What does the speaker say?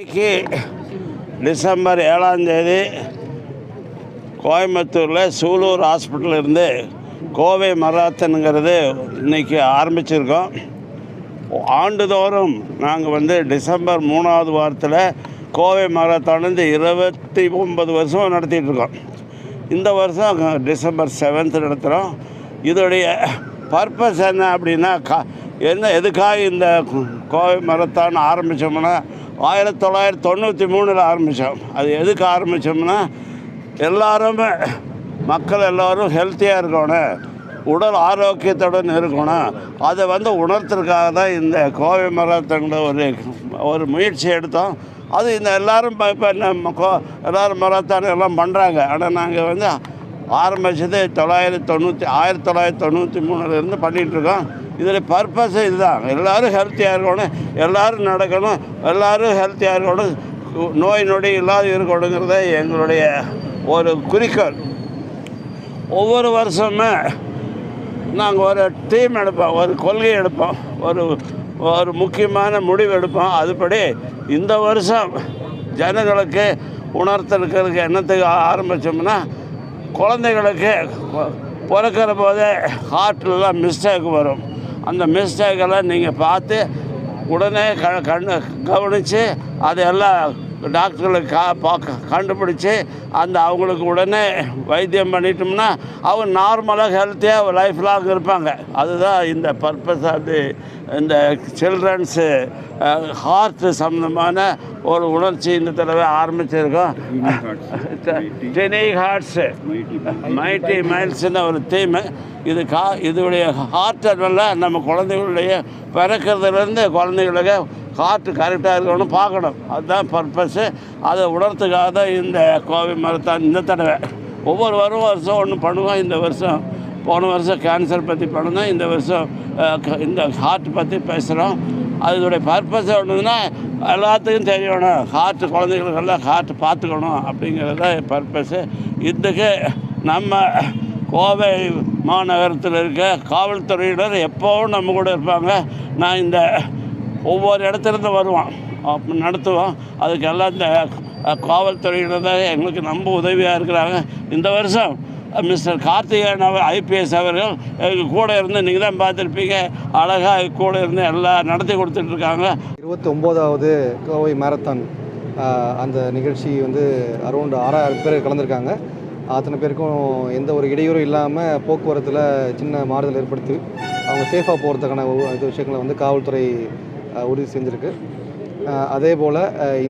இன்னைக்கு டிசம்பர் ஏழாம் தேதி கோயம்புத்தூரில் சூலூர் ஹாஸ்பிட்டல் இருந்து கோவை மராத்தனுங்கிறது இன்னைக்கு ஆரம்பிச்சிருக்கோம். ஆண்டுதோறும் நாங்கள் வந்து டிசம்பர் மூணாவது வாரத்தில் கோவை மராத்தான் வந்து இருபத்தி ஒன்பது வருஷம் நடத்திட்டு இருக்கோம். இந்த வருஷம் டிசம்பர் செவன்த் நடத்துகிறோம் இதோடைய பர்பஸ் என்ன அப்படின்னா கா என்ன எதுக்காக இந்த கோவை மரத்தான் ஆரம்பித்தோம்னா ஆயிரத்தி தொள்ளாயிரத்தி தொண்ணூற்றி மூணில் ஆரம்பித்தோம் அது எதுக்கு ஆரம்பித்தோம்னா எல்லாருமே மக்கள் எல்லோரும் ஹெல்த்தியாக இருக்கணும். உடல் ஆரோக்கியத்துடன் இருக்கணும். அதை வந்து உணர்த்துறதுக்காக தான் இந்த கோவை மராத்தங்கிற ஒரு ஒரு முயற்சி எடுத்தோம். அது இந்த எல்லோரும் இப்போ இப்போ கோ எல்லோரும் மராத்தான் எல்லாம் பண்ணுறாங்க ஆனால் நாங்கள் வந்து ஆரம்பித்தது தொள்ளாயிரத்தி தொண்ணூற்றி ஆயிரத்தி தொள்ளாயிரத்தி தொண்ணூற்றி மூணுலேருந்து பண்ணிகிட்ருக்கோம் இதில் பர்பஸ் இதுதான். எல்லோரும் ஹெல்த்தியாக இருக்கணும். எல்லோரும் நடக்கணும். எல்லோரும் ஹெல்த்தியாக இருக்கணும். நோய் நொடி இல்லாத இருக்கணுங்கிறத எங்களுடைய ஒரு குறிக்கோள். ஒவ்வொரு வருஷமே நாங்கள் ஒரு டீம் எடுப்போம். ஒரு கொள்கை எடுப்போம். ஒரு ஒரு முக்கியமான முடிவு எடுப்போம். அதுபடி இந்த வருஷம் ஜனங்களுக்கு உணர்த்திருக்கிறதுக்கு என்னத்துக்கு ஆரம்பித்தோம்னா குழந்தைகளுக்கு பிறக்கிற போதே ஹார்ட்லலாம் மிஸ்டேக் வரும். அந்த மிஸ்டேக்கெல்லாம் நீங்கள் பார்த்து உடனே க கண் கவனித்து அதையெல்லாம் டாக்டர்களுக்கு கா பார்க்க கண்டுபிடிச்சி அந்த அவங்களுக்கு உடனே வைத்தியம் பண்ணிட்டோம்னா அவங்க நார்மலாக ஹெல்த்தியாக லைஃப் லாங் இருப்பாங்க. அதுதான் இந்த பர்பஸ் அது. இந்த சில்ட்ரன்ஸு ஹார்ட் சம்மந்தமான ஒரு உணர்ச்சி இந்த தடவை ஆரம்பிச்சிருக்கோம். டெனி ஹார்ட்ஸு மைட்டி மைல்ஸ்னு ஒரு தீம் இது கா இதோடைய ஹார்ட் எல்லாம் நம்ம குழந்தைகளுடைய பிறக்கிறதுலேருந்து குழந்தைகளுக்கு ஹார்ட் கரெக்டாக இருக்கணும் பார்க்கணும். அதுதான் பர்பஸ்ஸு அதை உணர்த்துக்காக தான் இந்த கோவை மரத்தான் இந்த தடவை. ஒவ்வொரு வரும் வருஷம் ஒன்று பண்ணுவோம். இந்த வருஷம் போன வருஷம் கேன்சர் பற்றி பண்ணணும் இந்த வருஷம் க- இந்த ஹார்ட் பற்றி பேசுகிறோம் அதனுடைய பர்பஸ் ஒன்றுன்னா எல்லாத்துக்கும் தெரியணும். ஹார்ட் குழந்தைகளுக்கெல்லாம் ஹார்ட் பார்த்துக்கணும் அப்படிங்கிறது தான் பர்பஸ்ஸு இதுக்கு நம்ம கோவை மாநகரத்தில் இருக்க காவல்துறையினர் எப்போவும் நம்ம கூட இருப்பாங்க. நான் இந்த ஒவ்வொரு இடத்துலேருந்து வருவான். நடத்துவோம் நடத்துவோம் அதுக்கெல்லாம் இந்த காவல்துறையினர் தான் எங்களுக்கு ரொம்ப உதவியாக இருக்கிறாங்க. இந்த வருஷம் மிஸ்டர் கார்த்திகேயன் அவர் ஐபிஎஸ் அவர்கள் எங்கள் கூட இருந்து நீங்கள் தான் பார்த்துருப்பீங்க. அழகாக கூட இருந்து எல்லாம் நடத்தி கொடுத்துட்ருக்காங்க இருபத்தி ஒம்போதாவது கோவை மேரத்தான் அந்த நிகழ்ச்சி வந்து அரௌண்ட் ஆறாயிரம் பேர் கலந்துருக்காங்க. அத்தனை பேருக்கும் எந்த ஒரு இடையூறும் இல்லாமல் போக்குவரத்தில் சின்ன மாறுதல் ஏற்படுத்தி அவங்க சேஃபாக போகிறதுக்கான இது விஷயங்களை வந்து காவல்துறை உறுதி செஞ்சுருக்கு. அதே போல்